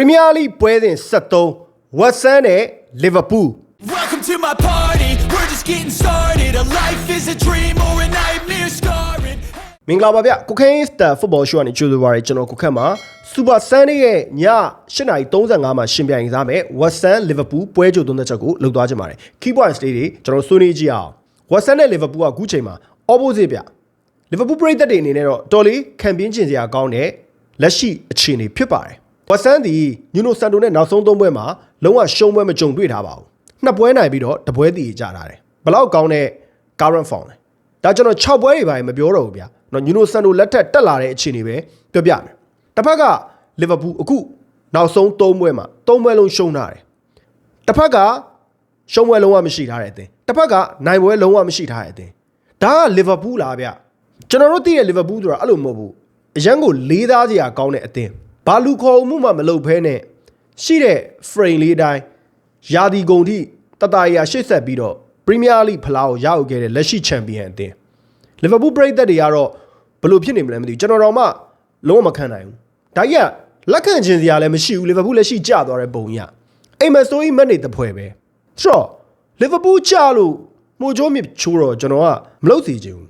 Premier League ပွဲစဉ်73 Watson နဲ့ Liverpool Welcome to my party. We're just getting started. A life is a dream or a nightmare scarring. မင်္ဂလာပါဗျကိုခင်းစတာဖုတ်ဘောရှုကနေကြိုဆိုပါရစေကျွန်တော်ကိုခက်မှာ Super Sunday ရဲ့ည8:35မှာရှင်ပြိုင်စားမယ် Watson Liverpool ပွဲကြိုသွင်းတဲ့ချက်ကိုလုပ်သွားကြပါမယ် Key points လေးတွေကျွန်တော်ဆွေးနွေးကြည့်အောင် Watson နဲ့ Liverpool ကအခုချိန်မှာ opposite ဗျ Liverpool ပရိသတ်တွေအနေနဲ့တော့တော်လေးခံပြင်းကျင်စရာကောင်းတဲ့လက်ရှိအခြေအနေဖြစ်ပါတယ် ဝတ်ဆန်ဒီညူနိုဆန်တိုနဲ့နောက်ဆုံးသုံးပွဲမှာလုံးဝရှုံးပွဲမကြုံတွေ့ထားပါဘူးနှစ်ပွဲနိုင်ပြီးတော့တပွဲတည်ကြတာတယ်ဘလောက်ကောင်းတဲ့ current form လဲဒါကျွန်တော်6ပွဲတွေပါရင်မပြောတော့ဘူးဗျာနော်ညူနိုဆန်တိုလက်ထက်တက်လာတဲ့အခြေအနေပဲပြောပြမယ်တစ်ဖက်ကလီဗာပူးအခုနောက်ဆုံး3ပွဲမှာ3ပွဲလုံးရှုံးထားတယ်တစ်ဖက်ကရှုံးပွဲလုံးဝမရှိထားတဲ့အသင်းတစ်ဖက်ကနိုင်ပွဲလုံးဝမရှိထားတဲ့အသင်းဒါကလီဗာပူးလားဗျကျွန်တော်တို့သိတဲ့လီဗာပူးဆိုတာအဲ့လိုမဟုတ်ဘူးအရန်ကိုလေးသားစရာကောင်းတဲ့အသင်း ဘာလူခေါ်မှုမှမလုပ်ဘဲနဲ့ရှိတဲ့ frame လေးအတိုင်းယာဒီဂုံထိတတရာရှေ့ဆက်ပြီးတော့ Premier League ဖလားကိုရောက်ခဲ့တဲ့လက်ရှိချန်ပီယံအသင်းလီဗာပူးပရိသတ်တွေကတော့ဘယ်လိုဖြစ်နေမလဲမသိဘူးကျွန်တော်တော့မှလုံးဝမခံနိုင်ဘူးဒါကြီးကလက်ခံခြင်းစရာလည်းမရှိဘူးလီဗာပူးလက်ရှိကျသွားတဲ့ပုံကြီးကအိမ်မက်ဆိုကြီးမက်နေတပွဲပဲဆိုတော့လီဗာပူးကျလို့မိုချိုးမြချိုးတော့ကျွန်တော်ကမလုပ်စီချင်ဘူး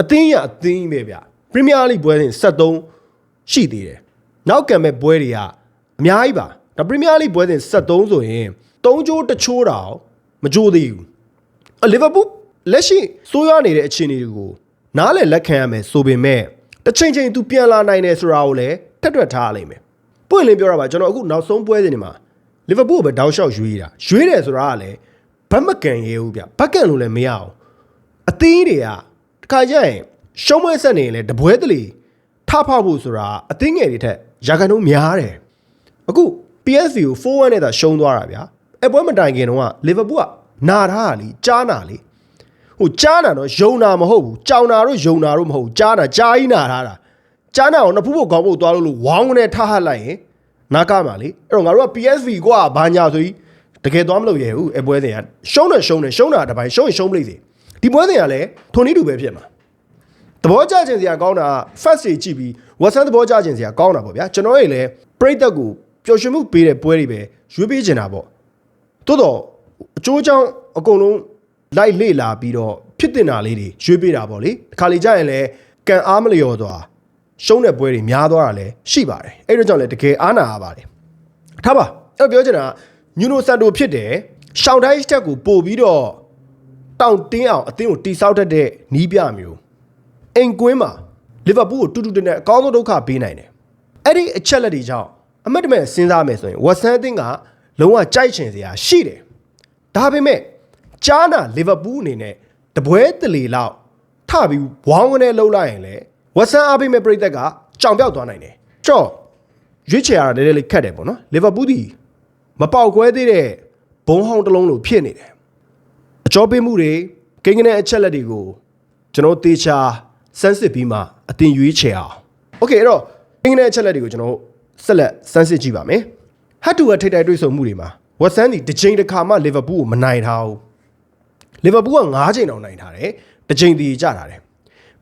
အသင်းရအသင်းကြီးပဲဗျပရီးမီးယားလိပွဲစဉ်73ရှိသေးတယ် နောက်ကံမဲ့ပွဲတွေကအများကြီးပါဒါပရီးမီးယားလိပွဲစဉ်73ဆိုရင်3ကြိုးတစ်ချိုးတောင်မကြိုးသေးဘူးအလီဗာပူးလက်ရှိစိုးရနေတဲ့အခြေအနေတွေကိုနားလည်လက်ခံရမယ်ဆိုပေမဲ့တစ်ချိန်ချိန်သူပြန်လာနိုင်တယ်ဆိုတာကိုလည်းထက်တွက်ထားရလိမ့်မယ်ပွင့်လင်းပြောရပါကျွန်တော်အခုနောက်ဆုံးပွဲစဉ်တွေမှာလီဗာပူးကိုပဲတောင်းလျှောက်ရွေးတာရွေးတယ်ဆိုတာကလည်းဘတ်မကန်ရဲဘူးဗျဘတ်ကန်လို့လည်းမရအောင်အသင်းတွေကတခါကျရင်ရှုံးမွဲဆက်နေရင်လည်းတပွဲတလေထဖောက်ဖို့ဆိုတာအသင်းငယ်တွေထက် ရာခိုင်နှုန်းများတယ်အခု PSV ကို4-1နဲ့သာရှုံးသွားတာဗျာအဲ့ပွဲမတိုင်ခင်တော့လီဗာပူးကနာထားလीကြားနာလीဟိုကြားနာတော့ယုံနာမဟုတ်ဘူးကြောင်နာတော့ယုံနာတော့မဟုတ်ဘူးကြားနာကြားကြီးနာထားတာကြားနာအောင်နှစ်ဖူးဖို့ခေါင်းဖို့သွားလို့လို့ဝောင်းနဲ့ထားဟလိုက်ရင်နာကမှာလीအဲ့တော့ငါတို့က PSV ကဘာညာဆိုကြီးတကယ်သွားမလို့ရဘူးအဲ့ပွဲစဉ်ကရှုံးတယ်ရှုံးတယ်ရှုံးတာတပိုင်းရှုံးရင်ရှုံးပလိမ့်စေဒီပွဲစဉ်ကလည်းထုံနေတူပဲဖြစ်မှာသဘောကျချင်စရာကောင်းတာ first တွေကြည့်ပြီး WhatsApp သဘောကျခြင်းစရာကောင်းတာပေါ့ဗျာကျွန်တော်ရဲ့လည်းပရိသတ်ကိုပျော်ရွှင်မှုပေးတဲ့ပွဲတွေပဲရွေးပေးချင်တာပေါ့တိုးတော့အကျိုးကြောင့်အကုန်လုံးလိုက်လေ့လာပြီးတော့ဖြစ်တင်တာလေးတွေရွေးပေးတာပေါ့လေဒီခါလေးကြရင်လည်းကံအားမလျော်သွားရှုံးတဲ့ပွဲတွေများသွားတာလည်းရှိပါတယ်အဲ့ဒါကြောင့်လည်းတကယ်အားနာရပါတယ်ထားပါအဲ့ပြောချင်တာညူနိုဆန်တိုဖြစ်တယ်ရှောင်းတိုင်းချက်ကိုပို့ပြီးတော့တောင့်တင်းအောင်အသင်းကိုတိဆောက်တတ်တဲ့နီးပြမျိုးအိမ်ကွင်းမှာ လီဗာပူးကိုတူတူတင်တဲ့အကောင်းဆုံးဒုက္ခပေးနိုင်တယ်အဲ့ဒီအချက်လက်တွေကြောင့်အမတ်တမဲ့စဉ်းစားမယ်ဆိုရင်ဝက်ဆန်အသင်းကလုံးဝကြိုက်ချင်စရာရှိတယ်ဒါပေမဲ့ကြားနာလီဗာပူးအနေနဲ့တပွဲတလီလောက်ထပြီးဝေါင်းကနေလှုပ်လိုက်ရင်လေဝက်ဆန်အားပေးမဲ့ပြိသက်ကကြောင်ပြောက်သွားနိုင်တယ်ကြော့ရွေးချယ်ရတာနည်းနည်းလေးခက်တယ်ပေါ့နော်လီဗာပူးဒီမပေါက်ကွဲသေးတဲ့ဘုံဟောင်းတစ်လုံးလိုဖြစ်နေတယ်အကျော်ပေးမှုတွေကိန်းကနေအချက်လက်တွေကိုကျွန်တော်တေချာ စမ်းစစ်ပြီးမှအတင်ရွေးချယ်အောင်โอเคအဲ့တော့ကိန်းကနေအချက်လက်တွေကိုကျွန်တော်ဆက်လက်စမ်းစစ်ကြည့်ပါမယ်ဟတ်တူကထိတ်တိုက်တွေ့ဆုံမှုတွေမှာဝက်ဆန်ဒီတစ်ချိန်တစ်ခါမှလီဗာပူးကိုမနိုင်ထားဘူး လီဗာပူးက9ချိန်တောင်နိုင်ထားတယ်တစ်ချိန်တည်ကြတာတယ်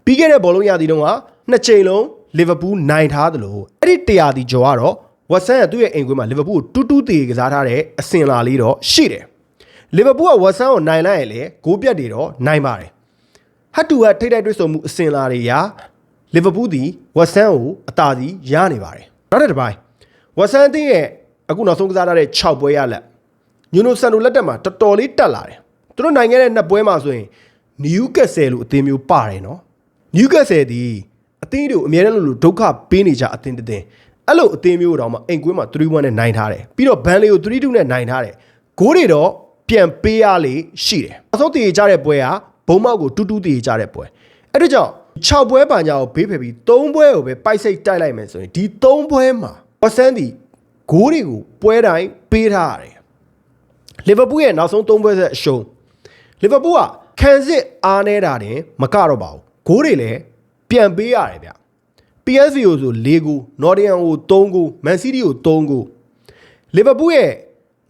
ပြီးခဲ့တဲ့ဘောလုံးရာသီတုန်းကနှစ်ချိန်လုံးလီဗာပူးနိုင်ထားတယ်လို့အဲ့ဒီတရားတီကျော်ကတော့ဝက်ဆန်ကသူ့ရဲ့အိမ်ကွင်းမှာလီဗာပူးကိုတူးတူးတည်ကစားထားတဲ့အစင်လာလေးတော့ရှိတယ်လီဗာပူးကဝက်ဆန်ကိုနိုင်လိုက်ရင်လေဂိုးပြတ်တွေတော့နိုင်ပါတယ် ဟတ်တူကထိတ်တိုက်တွေ့ဆုံမှုအစင်လာတွေရာလီဗာပူးဒီဝက်ဆန်ကိုအသာစီရနေပါတယ်နောက်တစ်ပိုင်းဝက်ဆန်အသင်းရဲ့အခုနောက်ဆုံးကစားထားတဲ့6ပွဲရလက်ညူနိုဆန်တိုလက်တက်မှာတော်တော်လေးတက်လာတယ်သူတို့နိုင်ခဲ့တဲ့နှစ်ပွဲမှာဆိုရင်နယူကက်ဆယ်လိုအသင်းမျိုးပါတယ်နော်နယူကက်ဆယ်ဒီအသင်းတွေကိုအများနဲ့လို့ဒုက္ခပေးနေကြအသင်းတစ်သင်းအဲ့လိုအသင်းမျိုးတော့မှအိမ်ကွင်းမှာ3-1နဲ့နိုင်ထားတယ်ပြီးတော့ဘန်လီကို3-2နဲ့နိုင်ထားတယ်ဂိုးတွေတော့ပြန်ပေးရလေရှိတယ်အဆုံးတည်ကြတဲ့ပွဲက ဘုံမောက်ကိုတူးတူးတည်ကြတဲ့ပွဲအဲ့ဒါကြောင့်6ပွဲပန်ကြကိုဘေးဖယ်ပြီး3ပွဲကိုပဲပိုက်စိတ်တိုက်လိုက်မယ်ဆိုရင်ဒီ3ပွဲမှာပတ်စန်းဒီဂိုးတွေကိုပွဲတိုင်းပေးထားရတယ်လီဗာပူးရဲ့နောက်ဆုံး3ပွဲဆက်အရှုံးလီဗာပူးကခံစစ်အားနေတာတင်မကတော့ပါဘူးဂိုးတွေလည်းပြန်ပေးရတယ်ဗျ PSV ကိုဆို၄ဂိုး Nottingham ကို3ဂိုး Man City ကို3ဂိုးလီဗာပူးရဲ့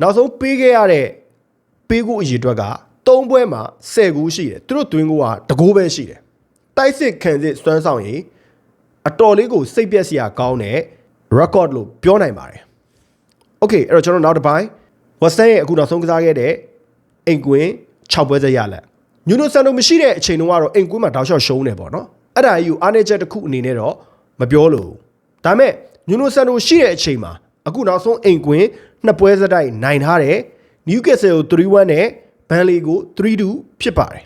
နောက်ဆုံးပေးခဲ့ရတဲ့ပေးဂိုးအရေအတွက်က 3ပွဲမှာ10ဂိုးရှိတယ်သူတို့သွင်းဂိုးကတကိုးပဲရှိတယ်တိုက်စစ်ခံစစ်စွမ်းဆောင်ရင်အတော်လေးကိုစိတ်ပြက်စရာကောင်းတဲ့ record လို့ပြောနိုင်ပါတယ် Okay အဲ့တော့ကျွန်တော်နောက်တစ်ပိုင်း Western ရဲ့အခုနောက်ဆုံးကစားခဲ့တဲ့အိမ်ကွင်း6ပွဲစရလက်ညူနိုဆန်တို့မရှိတဲ့အချိန်တုန်းကတော့အိမ်ကွင်းမှာတောက်လျှောက်ရှုံးနေပေါ့နော်အဲ့ဒါကြီးကိုအားနေချက်တစ်ခုအနေနဲ့တော့မပြောလို့ဒါပေမဲ့ညူနိုဆန်တို့ရှိတဲ့အချိန်မှာအခုနောက်ဆုံးအိမ်ကွင်းနှစ်ပွဲစတိုက်နိုင်ထားတယ် Newcastle ကို3-1နဲ့ Burnley ကို3-2ဖြစ်ပါတယ်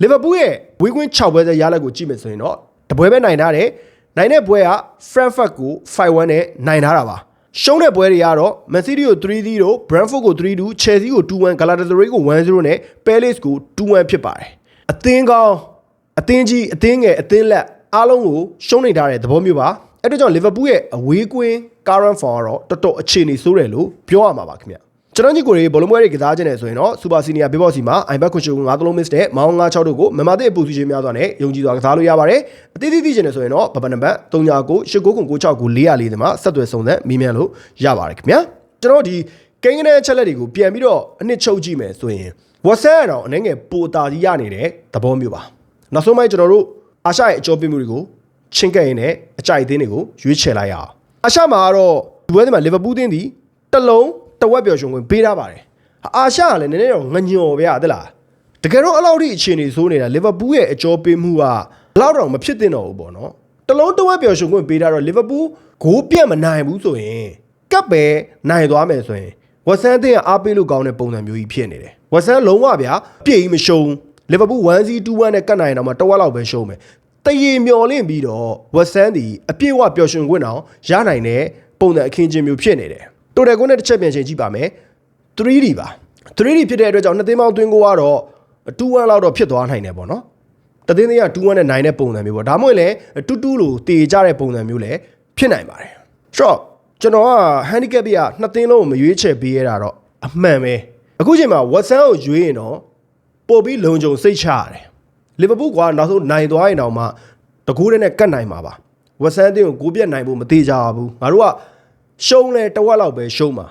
လီဗာပူးရဲ့ဝေးကွင်း6ပွဲစရလက်ကိုကြည့်မယ်ဆိုရင်တော့တပွဲပဲနိုင်ထားတယ်နိုင်တဲ့ပွဲက Frankfurt ကို5-1နဲ့နိုင်ထားတာပါရှုံးတဲ့ပွဲတွေကတော့ Man City ကို3-0 Brentford ကို3-2 Chelsea ကို2-1 Galatasaray ကို1-0နဲ့ Palace ကို2-1ဖြစ်ပါတယ်အသင်းကောင်းအသင်းကြီးအသင်းငယ်အသင်းလက်အားလုံးကိုရှုံးနေထားတဲ့သဘောမျိုးပါအဲ့ဒါကြောင့်လီဗာပူးရဲ့အဝေးကွင်း current form ကတော့တော်တော်အခြေအနေဆိုးတယ်လို့ပြောရမှာပါခင်ဗျ ကျွန်တော်ညီကိုတွေဘောလုံးပွဲတွေကစားခြင်းနေဆိုရင်တော့စူပါစီနီယာဘေးဘော့စီမှာအိုင်ဘက်ခွန်ချို9သလုံးမစ်နဲ့မောင်း96တို့ကိုမြန်မာသစ်အပူစီချင်းများစွာနဲ့ယုံကြည်စွာကစားလို့ရပါတယ်အသေးသေးသိခြင်းနေဆိုရင်တော့ဘဘနံပါတ်39 8996 464ဒီမှာဆက်သွယ်စုံစမ်းမိမြန်လို့ရပါတယ်ခင်ဗျာကျွန်တော်ဒီကိန်းကနေချက်လက်တွေကိုပြန်ပြီးတော့အနှစ်ချုပ်ကြည့်မယ်ဆိုရင် WhatsApp ကတော့အနေငယ်ပိုတာကြီးရနေတဲ့သဘောမျိုးပါနောက်ဆုံးပိုင်းကျွန်တော်တို့အာရှရဲ့အကျော်ပြမှုတွေကိုချင်းကပ်ရင်းနဲ့အကြိုက်အသင်းတွေကိုရွေးချယ်လိုက်ရအောင်အာရှမှာကတော့ဒီပွဲဒီမှာလီဗာပူးအသင်းဒီတစ်လုံး တဝက်ပျော်ရွှင်ခွင့်ပေးထားပါတယ်အာရှကလည်းနည်းနည်းတော့ငညော်ဗျာတဲ့လားတကယ်တော့အဲ့လောက်ထိအခြေအနေဆိုးနေတာလီဗာပူးရဲ့အကျော်ပေးမှုကဘယ်လောက်တော့မဖြစ်သင့်တော့ဘူးပေါ့နော်တစ်လုံးတဝက်ပျော်ရွှင်ခွင့်ပေးထားတော့လီဗာပူးဂိုးပြတ်မနိုင်ဘူးဆိုရင်ကပ်ပဲနိုင်သွားမယ်ဆိုရင်ဝက်ဆန်အသင်းကအားပေးလို့ကောင်းတဲ့ပုံစံမျိုးကြီးဖြစ်နေတယ်ဝက်ဆန်လုံးဝဗျာပြည့်ကြီးမရှုံးလီဗာပူး1-2-1နဲ့ကတ်နိုင်တော့မှတဝက်လောက်ပဲရှုံးမယ်တရေမျော်လင့်ပြီးတော့ဝက်ဆန်ဒီအပြည့်အဝပျော်ရွှင်ခွင့်အောင်ရနိုင်တဲ့ပုံစံအခင်းချင်းမျိုးဖြစ်နေတယ် တိုတယ်ကွန်းနဲ့တစ်ချက်ပြန်ချိန်ကြည့်ပါမယ် 3D ပါ 3D ဖြစ်တဲ့အတွက်ကြောင့်နှစ်သိန်းပေါင်းသွင်းကိုကတော့2-1လောက်တော့ဖြစ်သွားနိုင်တယ်ပေါ့နော်တသိန်းသိန်းက2-1နဲ့နိုင်တဲ့ပုံစံမျိုးပေါ့ဒါမှမဟုတ်လည်းတူတူလို့တေကြတဲ့ပုံစံမျိုးလည်းဖြစ်နိုင်ပါတယ် short ကျွန်တော်က handicap ပြနှစ်သိန်းလုံးကိုမရွေးချယ်ပေးရတာတော့အမှန်ပဲအခုချိန်မှာ Watson ကိုရွေးရင်တော့ပို့ပြီးလုံခြုံစိတ်ချရတယ်လီဗာပူးကနောက်ဆုံးနိုင်သွားရင်တော့မှတကူးတဲ့နဲ့ကတ်နိုင်မှာပါဝက်ဆန်အသင်းကိုကိုပြတ်နိုင်ဖို့မသေးကြဘူးငါတို့က ရှုံးလဲတစ်ဝက်လောက်ပဲရှုံးမှာ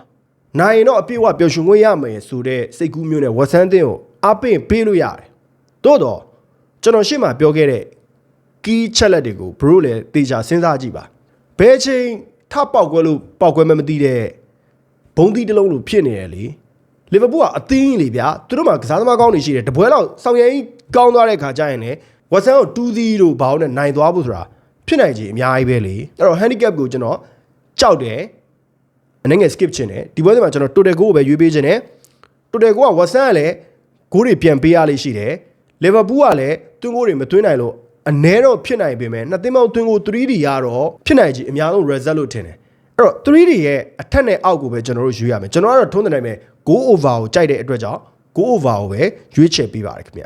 နိုင်ရင်တော့အပြည့်အဝပျော်ရွှင်ခွင့်ရမယ်ဆိုတဲ့စိတ်ကူးမျိုးနဲ့ဝက်ဆန်အသင်းကိုအပင့်ပေးလို့ရတယ်သို့တော့ကျွန်တော်ရှေ့မှာပြောခဲ့တဲ့ key ချက်လက်တွေကိုဘရိုလည်းတေချာစဉ်းစားကြည့်ပါဘယ်ချိန်ထပေါက်ကွဲလို့ပေါက်ကွဲမှမသိတဲ့ဘုံသီးတစ်လုံးလို့ဖြစ်နေတယ်လေလီဗာပူးကအသင်းကြီးလေဗျာသူတို့မှာကစားသမားကောင်းတွေရှိတယ်တပွဲလောက်ဆောင်ရည်ကြီးကောင်းသွားတဲ့ခါကျရင်လည်းဝက်ဆန်ကို2-0တို့ဘောင်းနဲ့နိုင်သွားဖို့ဆိုတာဖြစ်နိုင်ခြေအများကြီးပဲလေအဲ့တော့ handicap ကိုကျွန်တော်ကြောက်တယ် အနေငယ် skip ချင်တယ်ဒီပွဲတွေမှာကျွန်တော် total goal ကိုပဲရွေးပေးချင်တယ် total goal ကဝက်ဆန်ကလည်း goal တွေပြန်ပေးရလေးရှိတယ်လီဗာပူးကလည်းသွင်း goal တွေမသွင်းနိုင်လို့အ ਨੇ တော့ဖြစ်နိုင်ပေမဲ့နှစ်သိန်းပေါင်းသွင်း goal 3D ရတော့ဖြစ်နိုင်ခြေအများဆုံး result လို့ထင်တယ်အဲ့တော့ 3D ရဲ့အထက်နဲ့အောက်ကိုပဲကျွန်တော်တို့ရွေးရမယ်ကျွန်တော်ကတော့ထုံးတဲ့နိုင်ပဲ go over ကိုကြိုက်တဲ့အတွက်ကြောင့် go over ကိုပဲရွေးချယ်ပေးပါတယ်ခင်ဗျ